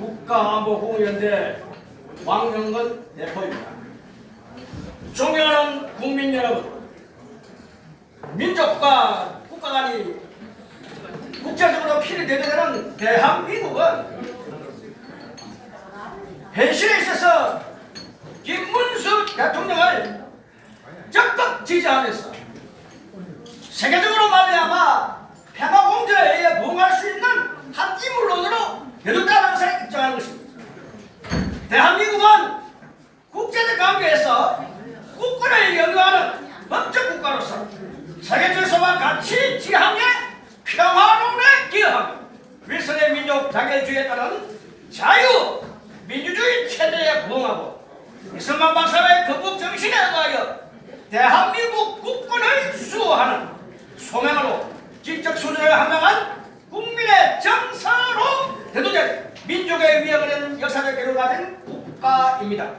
국가안보공연대 왕영건 대표입니다. 존경하는 국민 여러분, 민족과 국가 간이 국제적으로 필히 대두되는 대한민국은 현실에 있어서 김문수 대통령을 적극 지지하면서 세계적으로 말미암아 평화 공조에 의해 부응할 수 있는 한 인물론으로 대두다는 것을 입장하는 것입니다. 대 한민국은 국제적 관계에서 국권을 영유하는 법적 국가로서 세계 질서와 가치 지향의 평화론에 기여하고 wilson의 민족 자결주의에 따른 자유 민주주의 체제에 부응하고 이승만 박사의 건국 정신에 의하여 대한민국 국권을 수호하는 소명으로 지적 수준을 함양한 국민의 정서로 대도된 민족의 위협을 역사적 기록을 가진 국가입니다.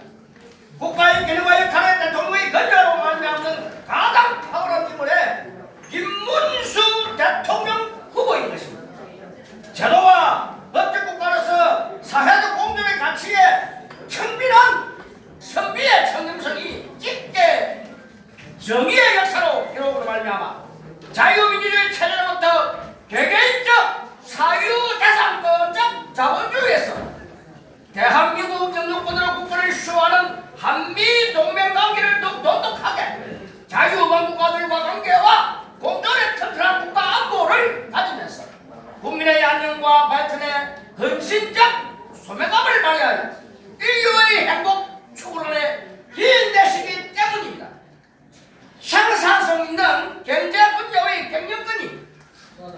국가의 기능과 역할에 대통령의 건재로 말미암는 가장 탁월한 인물의 김문수 대통령 후보인 것입니다. 제도와 법적 국가로서 사회적 공정의 가치에 청빈한 선비의 청렴성이 짙게 정의의 역사로 기록으로 말미암아 자유민주주의 체제로부터 개개인적 자본주의에서 대한민국 영유권으로 국권을 수호하는 한미 동맹 관계를 더욱 돈독하게 자유반국가들과 관계와 공존에 튼튼한 국가 안보를 가지면서 국민의 안녕과 발전에 헌신적 소명감을 발휘하여 인류의 행복 추구론에 기인되시기 때문입니다. 향상성 있는 경제 분야의 경영권이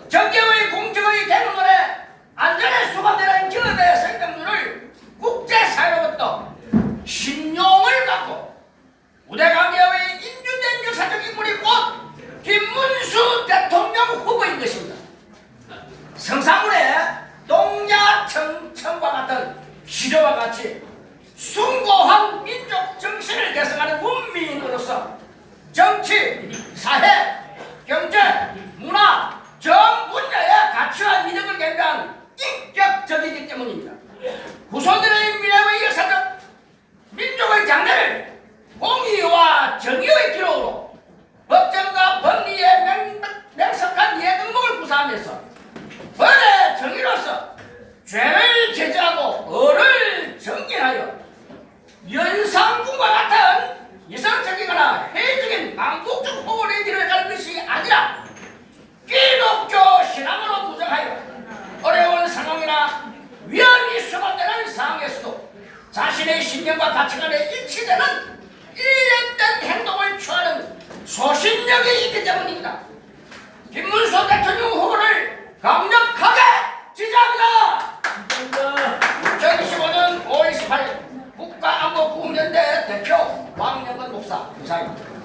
정계의 공정의 개념원에 안전에 수반되는 기업의 생명률을 국제사회로부터 신용을 갖고 우대관계의 인준된 역사적 인물이 곧 김문수 대통령 후보인 것입니다. 성사문의 동야청청과 같은 시조와 같이 숭고한 민족 정신을 개성하는 문민으로서 정치, 사회, 경제, 문화, 전 분야의 가치와 이득을 겸비한 인격적이기 때문입니다. 후손들의 미래의 역사적 민족의 장래를 공의와 정의의 기록으로 법정과 법리의 명, 명석한 예등목을 구사하면서 벌의 정의로서 죄를 제재하고 어를 정진하여 연상군과 같은 이성적이거나 회의적인 망국적 호를 이뤄가는 것이 아니라 기독교 신앙으로 부정하여 어려운 상황이나 위험이 수반되는 상황에서도 자신의 신념과 가치관에 일치되는 일련된 행동을 취하는 소신력이 있기 때문입니다. 김문수 대통령 후보를 강력하게 지지합니다. 2025년 5월 18일 국가안보국연대 대표 왕영건 목사 이사입니다.